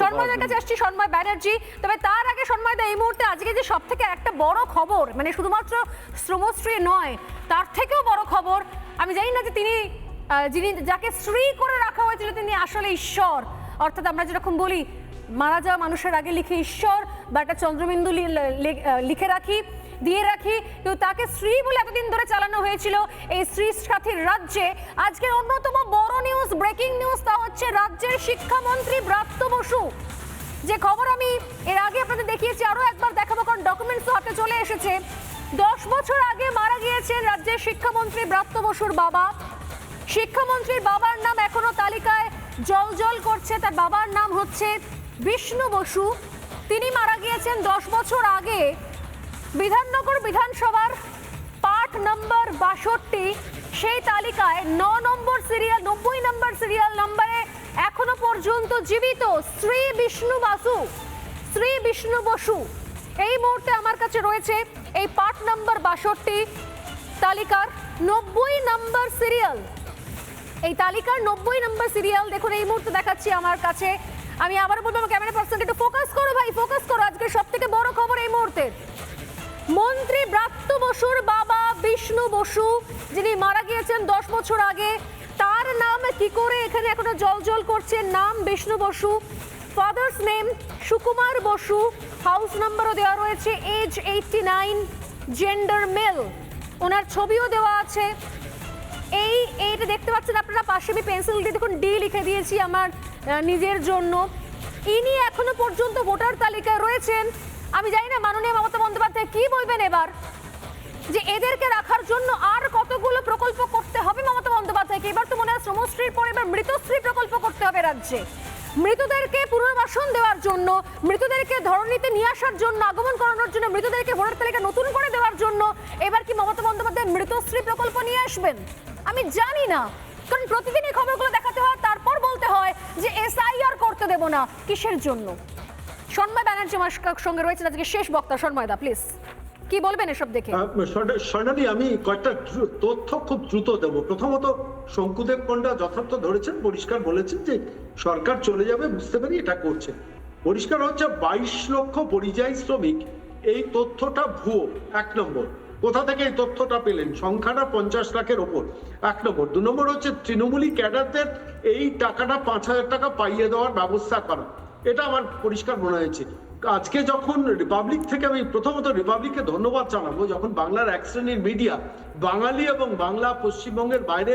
সন্ময়ের কাছে আসছি, সন্ময় ব্যানার্জি। তবে তার আগে সন্ময় দা, এই মুহূর্তে আজকে যে সব থেকে একটা বড় খবর মানে শুধুমাত্র শ্রমশ্রী নয়, তার থেকেও বড় খবর, আমি জানি না যে তিনি যিনি, যাকে শ্রী করে রাখা হয়েছিল তিনি আসলে ঈশ্বর। অর্থাৎ আমরা যেরকম বলি, মারা যাওয়া মানুষের আগে লিখে ঈশ্বর, বা একটা চন্দ্রবিন্দু লিখে রাখি, দিয়ে রাখি, কিন্তু তাকে শ্রী বলে এতদিন ধরে চালানো হয়েছিল এই শ্রী সাথীর রাজ্যে। আজকের অন্যতম বড় নিউজ ব্রেকিং নিউজ তা হচ্ছে রাজ্যের শিক্ষামন্ত্রী ব্রাত্য বসু। যে খবর আমি এর আগে আপনাদের দেখিয়েছি আরও একবার দেখাবো, কারণ ডকুমেন্টস হাতে চলে এসেছে। দশ বছর আগে মারা গিয়েছেন রাজ্যের শিক্ষামন্ত্রী ব্রাত্য বসুর বাবা। শিক্ষামন্ত্রীর বাবার নাম এখনও তালিকায় জল জল করছে, তার বাবার নাম হচ্ছে বিষ্ণু বসু। তিনি মারা গিয়েছেন দশ বছর আগে। বিধাননগর বিধানসভার পার্ট নম্বর বাষট্টি। সেই তালিকায় ন নম্বর সিরিয়াল নব্বই নম্বর সিরিয়াল নম্বরে এখনও পর্যন্ত জীবিত শ্রী বিষ্ণু বাসু, শ্রী বিষ্ণু বসু। এই মুহূর্তে আমার কাছে রয়েছে এই পার্ট নম্বর বাষট্টি তালিকার নব্বই নম্বর সিরিয়াল এই তালিকার নব্বই নম্বর সিরিয়াল দেখুন, এই মুহূর্তে দেখাচ্ছি আমার কাছে। আমি আবার বলব, আমার ক্যামেরা পার্সনকে একটু ফোকাস করো ভাই ফোকাস করো। আজকে সব থেকে বড় খবর এই মুহূর্তে। মন্ত্রী ব্রাত্য বসুর বাবা বিষ্ণু বসু, যিনি মারা গিয়েছেন দশ বছর আগে, তার নাম কি করে এখানে এখনও জল জল করছে? নাম Vishnu Basu father's name Sukumar Basu house নাম্বারও দেওয়া রয়েছে age eighty nine gender male owner ছবিও দেওয়া আছে। এই, এইটা দেখতে পাচ্ছেন আপনারা, পাশে আমি পেন্সিল দিয়ে দেখুন ডি লিখে দিয়েছি আমার নিজের জন্য। ইনি এখনও পর্যন্ত ভোটার তালিকায় রয়েছেন। আমি জানি না, মাননীয় মমতা বন্দ্যোপাধ্যায় কি বলবেন এবার? যে এদেরকে রাখার জন্য আর কতগুলো প্রকল্প করতে হবে? মমতা বন্দ্যোপাধ্যায়কে। এবার তো মনে হয় শ্রমশ্রীর পর এবার মৃতশ্রী প্রকল্প করতে হবে রাজ্যে। মৃতদেরকে পুনর্বাসন দেওয়ার জন্য, মৃতদেরকে ধরণীতে নিয়ে আসার জন্য, আগমন করানোর জন্য, মৃতদেরকে ভোটার তালিকা নতুন করে দেওয়ার জন্য এবার কি মমতা বন্দ্যোপাধ্যায় মৃতশ্রী প্রকল্প নিয়ে আসবেন? আমি জানি না। কারণ প্রতিদিন এই খবরগুলো দেখাতে হয়, তারপর বলতে হয় যে এসআইআর করতে দেব না। কিসের জন্য? সন্ময় ব্যানার্জি আমার সঙ্গে রয়েছেন আজকে শেষ বক্তা সন্ময় দা প্লিজ কি বলবেন এসব দেখে? স্বর্ণালী আমি কয়েকটা তথ্য খুব দ্রুত দেব। প্রথমত, শঙ্কুদেব পণ্ডা যথার্থ ধরেছেন, পরিষ্কার বলেছেন যে সরকার চলে যাবে, বুঝতে পারি এটা করছে। পরিষ্কার হচ্ছে, বাইশ লক্ষ পরিযায়ী শ্রমিক, এই তথ্যটা ভুয়ো, এক নম্বর। কোথা থেকে এই তথ্যটা পেলেন? সংখ্যাটা পঞ্চাশ লাখের ওপর, এক নম্বর। দু নম্বর হচ্ছে, তৃণমূলী ক্যাডারদের এই টাকাটা পাঁচ হাজার টাকা পাইয়ে দেওয়ার ব্যবস্থা করা। এটা আমার পরিষ্কার মনে হয়েছে। আজকে যখন রিপাবলিক থেকে আমি প্রথমত রিপাবলিককে ধন্যবাদ জানাব, যখন বাংলার এক শ্রেণির মিডিয়া বাঙালি এবং বাংলা পশ্চিমবঙ্গের বাইরে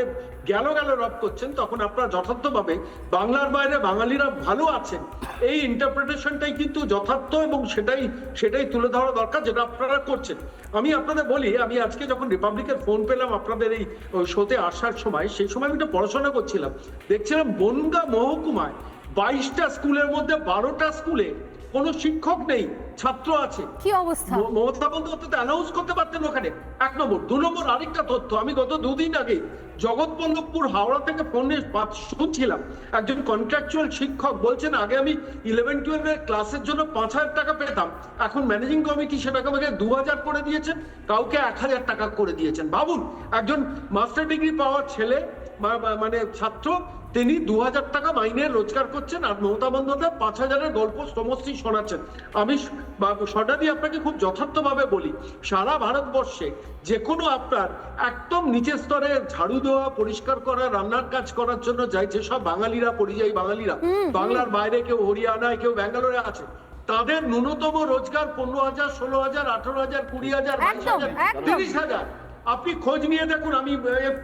গেল গেল রব করছেন, তখন আপনারা যথার্থভাবে বাংলার বাইরে বাঙালিরা ভালো আছেন। এই ইন্টারপ্রিটেশনটাই কিন্তু যথার্থ এবং সেটাই সেটাই তুলে ধরা দরকার যেটা আপনারা করছেন। আমি আপনাদের বলি, আমি আজকে যখন রিপাবলিকের ফোন পেলাম আপনাদের এই শোতে আসার সময়, সেই সময় আমি একটা পড়াশোনা করছিলাম। দেখছিলাম বনগা মহকুমায় বাইশটা স্কুলের মধ্যে বারোটা স্কুলে কোনো শিক্ষক নেই ছাত্র আছে। কি অবস্থা? মমতা বন্দ্যোপাধ্যায় অ্যানাউন্স করতে পারতেন ওখানে। এক নম্বর। দু নম্বর আরেকটা তথ্য আমি গত দুদিন আগে জগৎবল্লভপুর হাওড়া থেকে ফোনে শুনছিলাম। একজন কন্ট্রাকচুয়াল শিক্ষক বলছেন আগে আমি ইলেভেন টুয়েলভের ক্লাসের জন্য পাঁচ হাজার টাকা পেতাম। এখন ম্যানেজিং কমিটি সেটাকে আমাকে দু হাজার করে দিয়েছেন কাউকে এক হাজার টাকা করে দিয়েছেন। ভাবুন একজন মাস্টার ডিগ্রি পাওয়ার ছেলে মানে ছাত্র তিনি দু হাজার টাকা মাইনে রোজগার করছেন আর মমতা বন্দ্যোপাধ্যায় পাঁচ হাজারের গল্প সমস্তই শোনাচ্ছেন। আমি সটাদি আপনাকে খুব যথার্থভাবে বলি সারা ভারতবর্ষে যে কোনো আপনার একদম নিচের স্তরে ঝাড়ু দেওয়া পরিষ্কার করা রান্নার কাজ করার জন্য যায় যেসব বাঙালিরা পরিযায়ী বাঙালিরা বাংলার বাইরে কেউ হরিয়ানায় কেউ ব্যাঙ্গালোরে আছে তাদের ন্যূনতম রোজগার পনেরো হাজার ষোলো হাজার আঠারো হাজার কুড়ি হাজার বাইশ হাজার তিরিশ হাজার। আপনি খোঁজ নিয়ে দেখুন আমি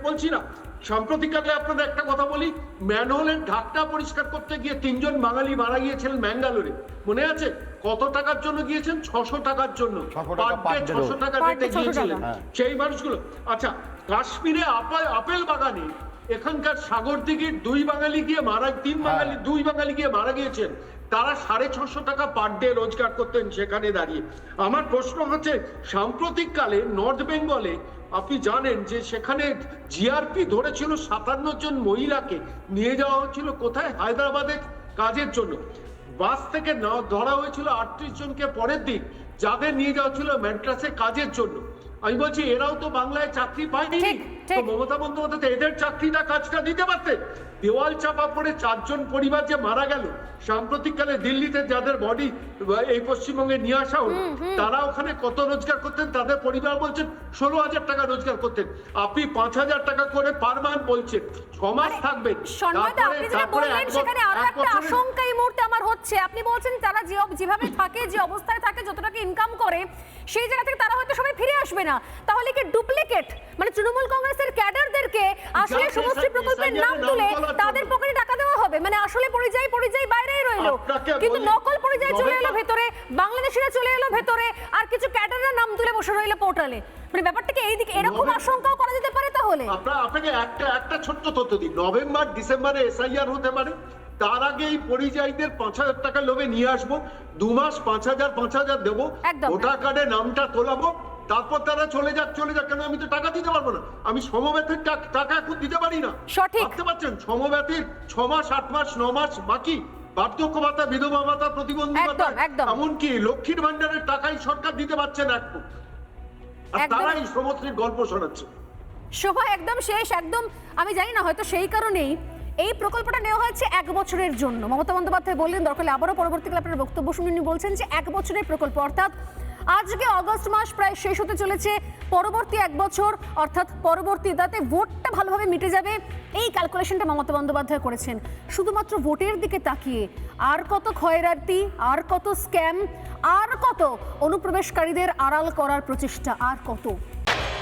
বলছি না সাম্প্রতিককালে আপনাদের একটা কথা বলি ম্যানহোলের ঢাকটা পরিষ্কার করতে গিয়ে তিনজন বাঙালি মারা গিয়েছিলেন ম্যাঙ্গালোরে। মনে আছে? কত টাকার জন্য গিয়েছেন? ছশো টাকার জন্য। 600 টাকা পার per day ছশো টাকা রেটে গিয়েছিলেন। সেই মানুষগুলো। আচ্ছা কাশ্মীরে আপেল আপেল বাগানে এখানকার সাগর দিঘির দুই বাঙালি গিয়ে মারা তিন বাঙালি দুই বাঙালি গিয়ে মারা গিয়েছেন। তারা সাড়ে ছশো টাকা পার ডে রোজগার করতেন সেখানে দাঁড়িয়ে। আমার প্রশ্ন হচ্ছে সাম্প্রতিককালে নর্থ বেঙ্গলে আপনি জানেন যে সেখানে জিআরপি ধরেছিল সাতান্ন জন মহিলাকে। নিয়ে যাওয়া হয়েছিল কোথায়? হায়দ্রাবাদে কাজের জন্য। বাস থেকে না- ধরা হয়েছিল আটত্রিশ জনকে পরের দিন। যাদের নিয়ে যাওয়া ছিল ম্যাড্রাসে কাজের জন্য। আমি বলছি এরাও তো বাংলায় চাকরি পায়নি। তো মমতা বন্দ্যোপাধ্যায় এদের চাকরিটা কাজটা দিতে পারতেন দেওয়াল চাপা পড়ে চারজন পরিবার যে মারা গেল সাম্প্রতিককালে দিল্লিতে যাদের বডি এই পশ্চিমবঙ্গে নিয়ে আসা হলো তারা ওখানে কত রোজগার করতেন? তাদের পরিবার বলছেন ষোলো হাজার টাকা রোজগার করতেন। আপনি পাঁচ হাজার টাকা করে পার মান্থ বলছেন ছ মাস থাকবেন বছর- সেখানে আরও একটা আশঙ্কা এই মুহূর্তে আমার হচ্ছে। আপনি বলছেন তারা যে যেভাবে থাকে যে অবস্থায় থাকে যত টাকা ইনকাম করে সেই জায়গা থেকে তারা হয়তো সবাই ফিরে আসবে না। তাহলে কি ডুপ্লিকেট মানে তৃণমূল কংগ্রেসের ক্যাডারদেরকে আসলে সমষ্টি প্রকল্পের নাম তুলে তাদের পকেটে টাকা দেওয়া হবে। মানে আসলে পরিযায়ী পরিযায়ী বাইরেই রইল। কিন্তু নকল পরিযায়ী চলে এলো ভেতরে বাংলাদেশিরা চলে এলো ভেতরে আর কিছু ক্যাডাররা নাম তুলে বসে রইল পোর্টালে। মানে ব্যাপারটাকে এইদিকে এরকম আশঙ্কাও করা যেতে পারে তাহলে? আপনাকে একটা একটা ছোট্ট তথ্য দিই। নভেম্বর ডিসেম্বরে এসআইআর হতে পারে? তার আগে এই পরিযায়ীদের পাঁচ হাজার টাকা লোভে নিয়ে আসব দু মাস পাঁচ হাজার পাঁচ হাজার দেবো ভোটার কার্ডে নামটা তোলাবো তারপর তারা চলে যাক চলে যাক কেন আমি তো টাকা দিতে পারব না? আমি সমবেতের টা- টাকা এখন দিতে পারি না। ভাবতে পারছেন? ছ মাস আট মাস ন মাস বাকি? বার্ধক্য ভাতা বিধবা ভাতা প্রতিবন্ধী ভাতা? এমনকি লক্ষ্মীর ভান্ডারের টাকাই সরকার দিতে পারছে না এখন। আর তারাই সমস্ত গল্প শোনাচ্ছে। সময় একদম শেষ একদম আমি জানি না হয়তো সেই কারণেই এই প্রকল্পটা নেওয়া হয়েছে এক বছরের জন্য। মমতা বন্দ্যোপাধ্যায় বললেন, দরকার আবারও পরবর্তীকালে আপনার বক্তব্য শুনে উনি বলছেন যে, এক বছরের প্রকল্প, অর্থাৎ আজকে অগস্ট মাস প্রায় শেষ হতে চলেছে। পরবর্তী এক বছর, অর্থাৎ পরবর্তী তাতে ভোটটা ভালোভাবে মিটে যাবে। এই ক্যালকুলেশনটা মমতা বন্দ্যোপাধ্যায় করেছেন। শুধুমাত্র ভোটের দিকে তাকিয়ে আর কত ক্ষয়রাতি, আর কত স্ক্যাম আর কত অনুপ্রবেশকারীদের আড়াল করার প্রচেষ্টা, আর কত?